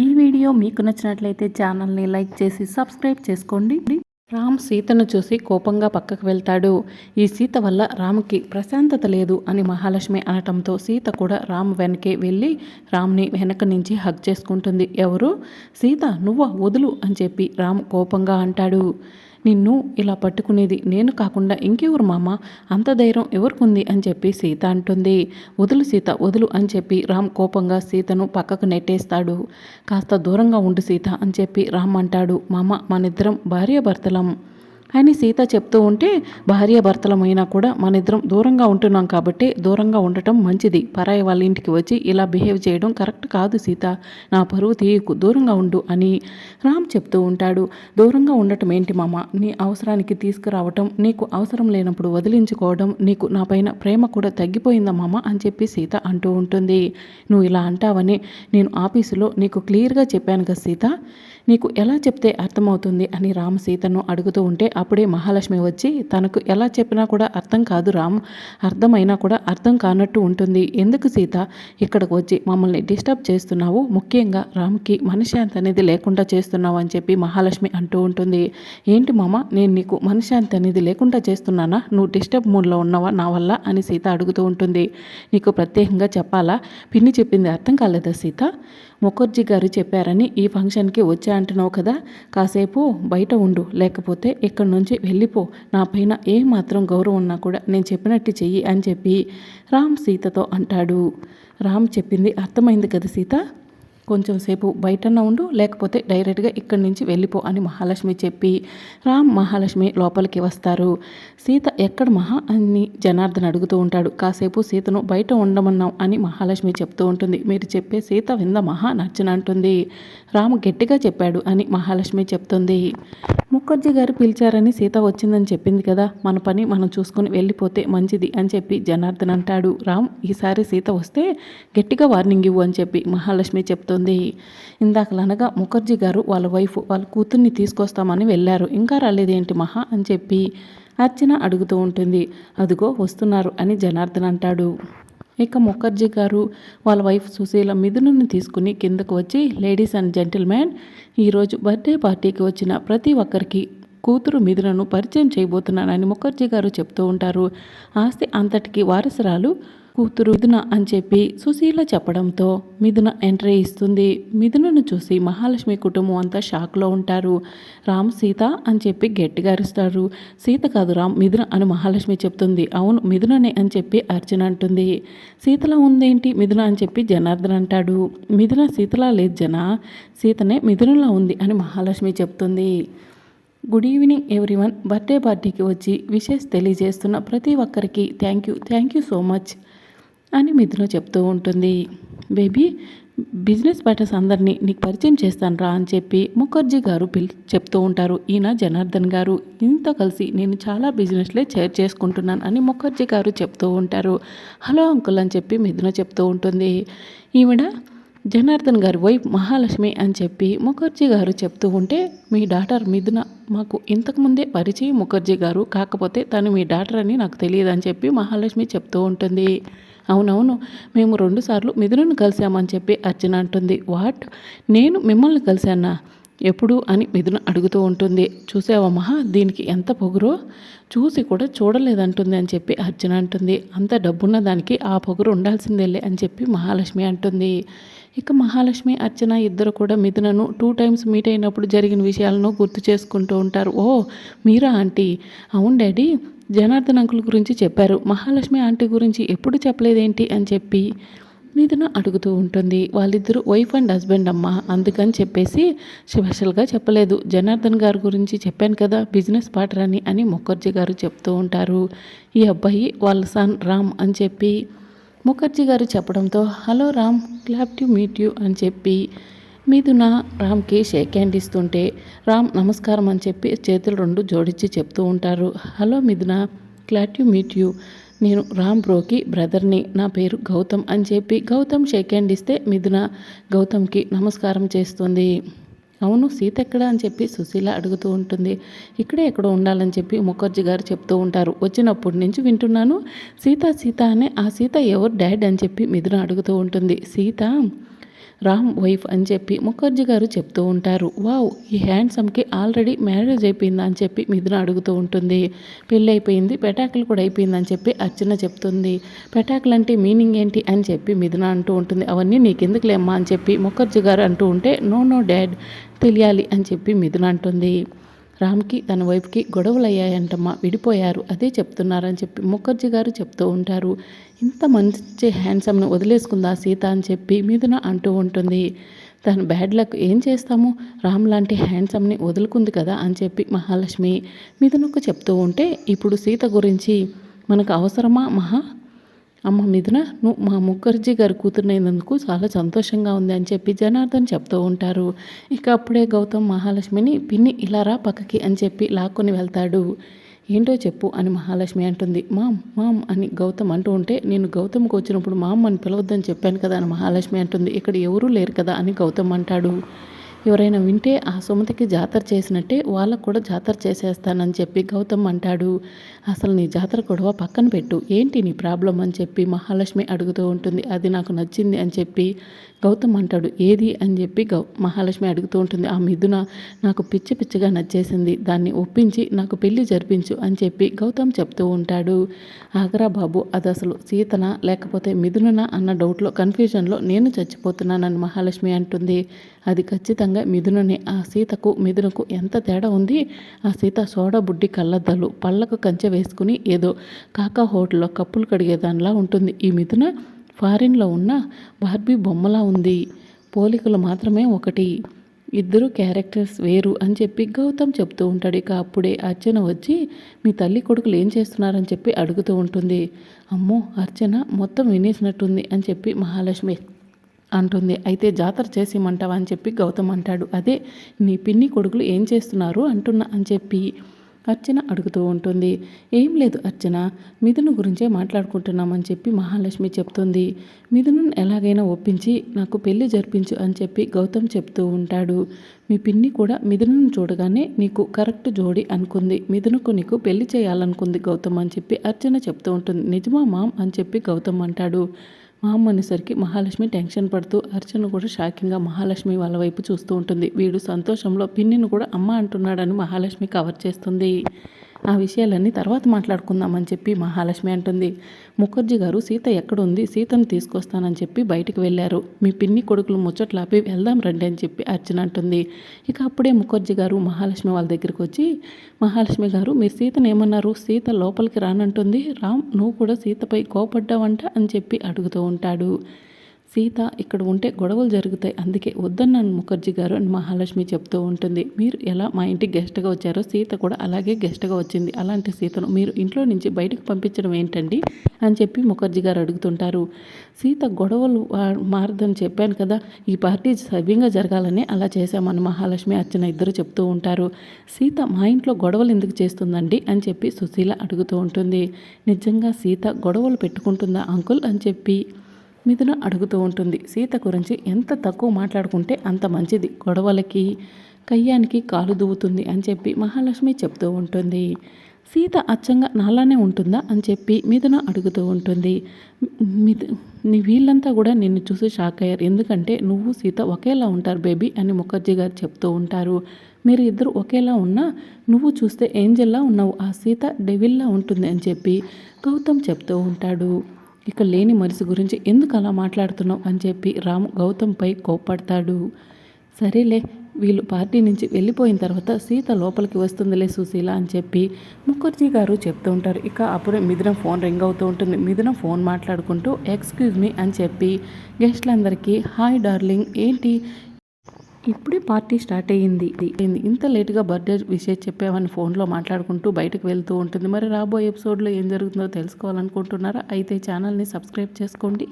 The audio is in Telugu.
ఈ వీడియో మీకు నచ్చినట్లయితే ఛానల్ని లైక్ చేసి సబ్స్క్రైబ్ చేసుకోండి. రామ్ సీతను చూసి కోపంగా పక్కకు వెళ్తాడు. ఈ సీత వల్ల రామ్కి ప్రశాంతత లేదు అని మహాలక్ష్మి అనటంతో సీత కూడా రామ్ వెనకే వెళ్ళి రామ్ని వెనక నుంచి హగ్ చేసుకుంటుంది. ఎవరు? సీత నువ్వా? వదులు అని చెప్పి రామ్ కోపంగా అంటాడు. నిన్ను ఇలా పట్టుకునేది నేను కాకుండా ఇంకెవరు మామ? అంత ధైర్యం ఎవరికుంది? అని చెప్పి సీత అంటుంది. వదులు సీత వదులు అని చెప్పి రామ్ కోపంగా సీతను పక్కకు నెట్టేస్తాడు. కాస్త దూరంగా ఉండు సీత అని చెప్పి రామ్ అంటాడు. మామ మనిద్దరం భార్యాభర్తలం. అని సీత చెప్తూ ఉంటే భార్య భర్తలమైనా కూడా మన ఇద్దరం దూరంగా ఉంటున్నాం కాబట్టి దూరంగా ఉండటం మంచిది. పరాయి వాళ్ళ ఇంటికి వచ్చి ఇలా బిహేవ్ చేయడం కరెక్ట్ కాదు సీత. నా పరువు తీయకు దూరంగా ఉండు అని రామ్ చెప్తూ ఉంటాడు. దూరంగా ఉండటం ఏంటి మామ? నీ అవసరానికి తీసుకురావటం నీకు అవసరం లేనప్పుడు వదిలించుకోవడం నీకు నా పైన ప్రేమ కూడా తగ్గిపోయిందా మామ? అని చెప్పి సీత అంటూ ఉంటుంది. నువ్వు ఇలా అంటావని నేను ఆఫీసులో నీకు క్లియర్గా చెప్పాను కదా సీత. నీకు ఎలా చెప్తే అర్థమవుతుంది అని రామ్ సీతను అడుగుతూ ఉంటే అప్పుడే మహాలక్ష్మి వచ్చి తనకు ఎలా చెప్పినా కూడా అర్థం కాదు రామ్. అర్థమైనా కూడా అర్థం కానట్టు ఉంటుంది. ఎందుకు సీత? ఇక్కడికి వచ్చి మమ్మల్ని డిస్టర్బ్ చేస్తున్నావు. ముఖ్యంగా రామ్కి మనశ్శాంతి అనేది లేకుండా చేస్తున్నావు అని చెప్పి మహాలక్ష్మి అంటూ ఉంటుంది. ఏంటి మామ? నేను నీకు మనశ్శాంతి అనేది లేకుండా చేస్తున్నానా? నువ్వు డిస్టర్బ్ మూడ్లో ఉన్నావా నా వల్ల? అని సీత అడుగుతూ ఉంటుంది. నీకు ప్రత్యేకంగా చెప్పాలా? పిన్ని చెప్పింది అర్థం కాలేదా సీత? ముఖర్జీ గారు చెప్పారని ఈ ఫంక్షన్కి వచ్చా అంటున్నావు కదా? కాసేపు బయట ఉండు లేకపోతే ఇక్కడి నుంచి వెళ్ళిపో. నా పైన ఏ మాత్రం గౌరవం ఉన్నా కూడా నేను చెప్పినట్టు చెయ్యి అని చెప్పి రామ్ సీతతో అంటాడు. రామ్ చెప్పింది అర్థమైంది కదా సీత? కొంచెం సేపు బయటన ఉండు లేకపోతే డైరెక్ట్గా ఇక్కడి నుంచి వెళ్ళిపో అని మహాలక్ష్మి చెప్పి రామ్ మహాలక్ష్మి లోపలికి వస్తారు. సీత ఎక్కడ మహా అని జనార్దన్ అడుగుతూ ఉంటాడు. కాసేపు సీతను బయట ఉండమన్నాం అని మహాలక్ష్మి చెప్తూ ఉంటుంది. మీరు చెప్పే సీత వింద మహా నచ్చనంటుంది రామ్ గట్టిగా చెప్పాడు అని మహాలక్ష్మి చెప్తుంది. ముఖర్జీ గారు పిలిచారని సీత వచ్చిందని చెప్పింది కదా మన పని మనం చూసుకొని వెళ్ళిపోతే మంచిది అని చెప్పి జనార్దన్ అంటాడు. రామ్ ఈసారి సీత వస్తే గట్టిగా వార్నింగ్ ఇవ్వు అని చెప్పి మహాలక్ష్మి చెప్తుంది. ఇందాకలనగా ముఖర్జీ గారు వాళ్ళ వైఫ్ వాళ్ళ కూతుర్ని తీసుకొస్తామని వెళ్ళారు. ఇంకా రాలేదేంటి మహా అని చెప్పి అర్చన అడుగుతూ ఉంటుంది. అదిగో వస్తున్నారు అని జనార్దన్ అంటాడు. ఇక ముఖర్జీ గారు వాళ్ళ వైఫ్ సుశీల మిథునుని తీసుకుని కిందకు వచ్చి లేడీస్ అండ్ జెంటిల్మెన్ ఈరోజు బర్త్డే పార్టీకి వచ్చిన ప్రతి ఒక్కరికి కూతురు మిథునను పరిచయం చేయబోతున్నానని ముఖర్జీ గారు చెప్తూ ఉంటారు. ఆస్తి అంతటికి వారసురాలు కూతురు మిథున అని చెప్పి సుశీల చెప్పడంతో మిథున ఎంట్రీ ఇస్తుంది. మిథునను చూసి మహాలక్ష్మి కుటుంబం అంతా షాక్లో ఉంటారు. రామ్ సీత అని చెప్పి గట్టిగా అరుస్తారు. సీత కాదు రామ్ మిథున అని మహాలక్ష్మి చెప్తుంది. అవును మిథుననే అని చెప్పి అర్జున అంటుంది. సీతలా ఉందేంటి? మిథున అని చెప్పి జనార్దన్ అంటాడు. మిథున సీతలా లేదు జన? సీతనే మిథునలా ఉంది అని మహాలక్ష్మి చెప్తుంది. గుడ్ ఈవినింగ్ ఎవ్రీవన్ బర్త్డే పార్టీకి వచ్చి విషెస్ తెలియజేస్తున్న ప్రతి ఒక్కరికి thank you thank you so much అని మిథున చెప్తూ ఉంటుంది. బేబీ బిజినెస్ పార్టర్స్ అందరినీ నీకు పరిచయం చేస్తాను రా అని చెప్పి ముఖర్జీ గారు పిల్ చెప్తూ ఉంటారు. ఈయన జనార్దన్ గారు ఇంత కలిసి నేను చాలా బిజినెస్లే షేర్ చేసుకుంటున్నాను అని ముఖర్జీ గారు చెప్తూ ఉంటారు. హలో అంకుల్ అని చెప్పి మిథున చెప్తూ ఉంటుంది. ఈవిడ జనార్దన్ గారి వైఫ్ మహాలక్ష్మి అని చెప్పి ముఖర్జీ గారు చెప్తూ ఉంటే మీ డాటర్ మిథున మాకు ఇంతకుముందే పరిచయం ముఖర్జీ గారు. కాకపోతే తను మీ డాటర్ అని నాకు తెలియదు అని చెప్పి మహాలక్ష్మి చెప్తూ ఉంటుంది. అవునవును మేము రెండుసార్లు మిథునను కలిశామని చెప్పి అర్చన అంటుంది. వాట్? నేను మిమ్మల్ని కలిశానా? ఎప్పుడు అని మిథున అడుగుతూ ఉంటుంది. చూసావా మహా దీనికి ఎంత పొగురో? చూసి కూడా చూడలేదంటుంది అని చెప్పి అర్జున అంటుంది. అంత డబ్బున్న దానికి ఆ పొగరు ఉండాల్సిందేలే అని చెప్పి మహాలక్ష్మి అంటుంది. ఇక మహాలక్ష్మి అర్చన ఇద్దరు కూడా మిథునను టూ టైమ్స్ మీట్ అయినప్పుడు జరిగిన విషయాలను గుర్తు చేసుకుంటూ ఉంటారు. ఓ మీరా ఆంటీ? అవును డాడీ జనార్దన్ అంకుల్ గురించి చెప్పారు. మహాలక్ష్మి ఆంటీ గురించి ఎప్పుడు చెప్పలేదేంటి అని చెప్పి మిథున అడుగుతూ ఉంటుంది. వాళ్ళిద్దరూ వైఫ్ అండ్ హస్బెండ్ అమ్మ అందుకని చెప్పేసి స్పెషల్గా చెప్పలేదు. జనార్దన్ గారి గురించి చెప్పాను కదా బిజినెస్ పార్ట్నర్ అని అని ముఖర్జీ గారు చెప్తూ ఉంటారు. ఈ అబ్బాయి వాళ్ళ సన్ రామ్ అని చెప్పి ముఖర్జీ గారు చెప్పడంతో hello Ram glad to meet you అని చెప్పి మీదున రామ్కి షేక్ హ్యాండ్ ఇస్తుంటే రామ్ నమస్కారం అని చెప్పి చేతులు రెండు జోడించి చెప్తూ ఉంటారు. హలో మిథున క్లాట్ యూ మీట్ యూ. నేను రామ్ బ్రోకి బ్రదర్ని నా పేరు గౌతమ్ అని చెప్పి గౌతమ్ షేక్ హ్యాండ్ ఇస్తే మిథున గౌతమ్కి నమస్కారం చేస్తుంది. అవును సీత ఎక్కడ అని చెప్పి సుశీల అడుగుతూ ఉంటుంది. ఇక్కడే ఎక్కడో ఉండాలని చెప్పి ముఖర్జీ గారు చెప్తూ ఉంటారు. వచ్చినప్పటి నుంచి వింటున్నాను. సీత సీత అనే ఆ సీత ఎవరు డాడ్ అని చెప్పి మిథున అడుగుతూ ఉంటుంది. సీత రామ్ వైఫ్ అని చెప్పి ముఖర్జీ గారు చెప్తూ ఉంటారు. వావ్ ఈ హ్యాండ్సమ్కి ఆల్రెడీ మ్యారేజ్ అయిపోయిందా? అని చెప్పి మిథున అడుగుతూ ఉంటుంది. పెళ్ళి అయిపోయింది పెటాకులు కూడా అయిపోయిందని చెప్పి అర్చన చెప్తుంది. పెటాకులు అంటే మీనింగ్ ఏంటి? అని చెప్పి మిథున అంటూ ఉంటుంది. అవన్నీ నీకెందుకులేమ్మా అని చెప్పి ముఖర్జీ గారు అంటూ ఉంటే నో నో డాడ్ తెలియాలి అని చెప్పి మిథున అంటుంది. రామ్కి తన వైఫ్కి గొడవలు అయ్యాయంటమ్మా విడిపోయారు. అదే చెప్తున్నారని చెప్పి ముఖర్జీ గారు చెప్తూ ఉంటారు. ఇంత మంచి హ్యాండ్సమ్ను వదిలేసుకుందా సీత అని చెప్పి మీదన అంటూ ఉంటుంది. తన బ్యాడ్ లక్ ఏం చేస్తాము? రామ్ లాంటి హ్యాండ్సమ్ని వదులుకుంది కదా అని చెప్పి మహాలక్ష్మి మీదనొక చెప్తూ ఉంటే ఇప్పుడు సీత గురించి మనకు అవసరమా మహా? అమ్మ మిథున నువ్వు మా ముఖర్జీ గారు కూతురునైనందుకు చాలా సంతోషంగా ఉంది అని చెప్పి జనార్దన్ చెప్తూ ఉంటారు. ఇక అప్పుడే గౌతమ్ మహాలక్ష్మిని పిన్ని ఇలా రా పక్కకి అని చెప్పి లాక్కొని వెళ్తాడు. ఏంటో చెప్పు అని మహాలక్ష్మి అంటుంది. మామ్ మామ్ అని గౌతమ్ అంటూ ఉంటే నేను గౌతమ్కి వచ్చినప్పుడు మామ్ అని పిలవద్దని చెప్పాను కదా అని మహాలక్ష్మి అంటుంది. ఇక్కడ ఎవరూ లేరు కదా అని గౌతమ్ అంటాడు. ఎవరైనా వింటే ఆ సుమతికి జాతర చేసినట్టే వాళ్ళకు కూడా జాతర చేసేస్తానని చెప్పి గౌతమ్ అంటాడు. అసలు నీ జాతర గొడవ పక్కన పెట్టు. ఏంటి నీ ప్రాబ్లం అని చెప్పి మహాలక్ష్మి అడుగుతూ ఉంటుంది. అది నాకు నచ్చింది అని చెప్పి గౌతమ్ అంటాడు. ఏది అని చెప్పి గౌ మహాలక్ష్మి అడుగుతూ ఉంటుంది. ఆ మిథున నాకు పిచ్చి పిచ్చిగా నచ్చేసింది. దాన్ని ఒప్పించి నాకు పెళ్ళి జరిపించు అని చెప్పి గౌతమ్ చెప్తూ ఉంటాడు. ఆగ్రా బాబు అది అసలు సీతన లేకపోతే మిథునన అన్న డౌట్లో కన్ఫ్యూజన్లో నేను చచ్చిపోతున్నానని మహాలక్ష్మి అంటుంది. అది ఖచ్చితంగా మిథుననే ఆ సీతకు మిథునకు ఎంత తేడా ఉంది? ఆ సీత సోడా బుడ్డి కళ్ళద్దాలు పళ్ళకు కంచె వేసుకుని ఏదో కాకా హోటల్లో కప్పులు కడిగేదానిలా ఉంటుంది. ఈ మిథున ఫారిన్లో ఉన్న బార్బీ బొమ్మలా ఉంది. పోలికలు మాత్రమే ఒకటి. ఇద్దరు క్యారెక్టర్స్ వేరు అని చెప్పి గౌతమ్ చెప్తూ ఉంటాడు. ఇక అప్పుడే అర్చన వచ్చి మీ తల్లి కొడుకులు ఏం చేస్తున్నారని చెప్పి అడుగుతూ ఉంటుంది. అమ్మో అర్చన మొత్తం వినేసినట్టుంది అని చెప్పి మహాలక్ష్మి అంటుంది. అయితే జాతర చేసేయమంటావా అని చెప్పి గౌతమ్ అంటాడు. అదే నీ పిన్ని కొడుకులు ఏం చేస్తున్నారు? అంటున్నా అని చెప్పి అర్చన అడుగుతూ ఉంటుంది. ఏం లేదు అర్చన మిథును గురించే మాట్లాడుకుంటున్నామని చెప్పి మహాలక్ష్మి చెప్తుంది. మిథును ఎలాగైనా ఒప్పించి నాకు పెళ్ళి జరిపించు అని చెప్పి గౌతమ్ చెప్తూ ఉంటాడు. మీ పిన్ని కూడా మిథును చూడగానే నీకు కరెక్ట్ జోడి అనుకుంది. మిథునుకు నీకు పెళ్ళి చేయాలనుకుంది గౌతమ్ అని చెప్పి అర్చన చెప్తూ ఉంటుంది. నిజమా మామ్ అని చెప్పి గౌతమ్ అంటాడు. మా అమ్మ అనేసరికి మహాలక్ష్మి టెన్షన్ పడుతూ అర్చన కూడా షాకింగ్గా మహాలక్ష్మి వాళ్ళ వైపు చూస్తూ ఉంటుంది. వీడు సంతోషంలో పిన్నిని కూడా అమ్మ అంటున్నాడని మహాలక్ష్మి కవర్ చేస్తుంది. ఆ విషయాలన్నీ తర్వాత మాట్లాడుకుందామని చెప్పి మహాలక్ష్మి అంటుంది. ముఖర్జీ గారు సీత ఎక్కడుంది? సీతను తీసుకొస్తానని చెప్పి బయటికి వెళ్ళారు. మీ పిన్ని కొడుకులు ముచ్చట్లాపి వెళ్దాం రండి అని చెప్పి అర్చన అంటుంది. ఇక అప్పుడే ముఖర్జీ గారు మహాలక్ష్మి వాళ్ళ దగ్గరికి వచ్చి మహాలక్ష్మి గారు మీరు సీతను ఏమన్నారు? సీత లోపలికి రానంటుంది. రామ్ నువ్వు కూడా సీతపై కోపడ్డావంట అని చెప్పి అడుగుతూ ఉంటాడు. సీత ఇక్కడ ఉంటే గొడవలు జరుగుతాయి. అందుకే వద్దన్నాను ముఖర్జీ గారు అని మహాలక్ష్మి చెప్తూ ఉంటుంది. మీరు ఎలా మా ఇంటికి గెస్ట్గా వచ్చారో సీత కూడా అలాగే గెస్ట్గా వచ్చింది. అలాంటి సీతను మీరు ఇంట్లో నుంచి బయటకు పంపించడం ఏంటండి? అని చెప్పి ముఖర్జీ గారు అడుగుతుంటారు. సీత గొడవలు మారదని చెప్పాను కదా ఈ పార్టీ సవ్యంగా జరగాలని అలా చేశామని మహాలక్ష్మి అర్చన ఇద్దరు చెప్తూ ఉంటారు. సీత మా ఇంట్లో గొడవలు ఎందుకు చేస్తుందండి? అని చెప్పి సుశీల అడుగుతూ ఉంటుంది. నిజంగా సీత గొడవలు పెట్టుకుంటుందా అంకుల్? అని చెప్పి మిథున అడుగుతూ ఉంటుంది. సీత గురించి ఎంత తక్కువ మాట్లాడుకుంటే అంత మంచిది. గొడవలకి కయ్యానికి కాలు దువ్వుతుంది అని చెప్పి మహాలక్ష్మి చెప్తూ ఉంటుంది. సీత అచ్చంగా నాలానే ఉంటుందా అని చెప్పి మిథున అడుగుతూ ఉంటుంది. మిథు నీ వీళ్ళంతా కూడా నిన్ను చూసి షాక్ అయ్యారు. ఎందుకంటే నువ్వు సీత ఒకేలా ఉంటారు బేబీ అని ముఖర్జీ గారు చెప్తూ ఉంటారు. మీరు ఇద్దరు ఒకేలా ఉన్నా నువ్వు చూస్తే ఏంజల్లా ఉన్నావు. ఆ సీత డెవిల్లా ఉంటుంది అని చెప్పి గౌతమ్ చెప్తూ ఉంటాడు. ఇక లేని మనిషి గురించి ఎందుకు అలా మాట్లాడుతున్నావు అని చెప్పి రాము గౌతమ్పై కోప్పడతాడు. సరేలే వీళ్ళు పార్టీ నుంచి వెళ్ళిపోయిన తర్వాత సీత లోపలికి వస్తుందిలే సుశీల అని చెప్పి ముఖర్జీ గారు చెప్తూ ఉంటారు. ఇక అప్పుడే మిథున ఫోన్ రింగ్ అవుతూ ఉంటుంది. మిథున ఫోన్ మాట్లాడుకుంటూ ఎక్స్క్యూజ్ మీ అని చెప్పి గెస్ట్లందరికీ హాయ్ డార్లింగ్ ఏంటి? ఇప్పుడే పార్టీ స్టార్ట్ అయ్యింది. ఇంత లేటుగా బర్త్డే విషయం చెప్పామని ఫోన్లో మాట్లాడుకుంటూ బయటకు వెళ్తూ ఉంటుంది. మరి రాబోయే ఎపిసోడ్లో ఏం జరుగుతుందో తెలుసుకోవాలనుకుంటున్నారా? అయితే ఛానల్ని సబ్స్క్రైబ్ చేసుకోండి.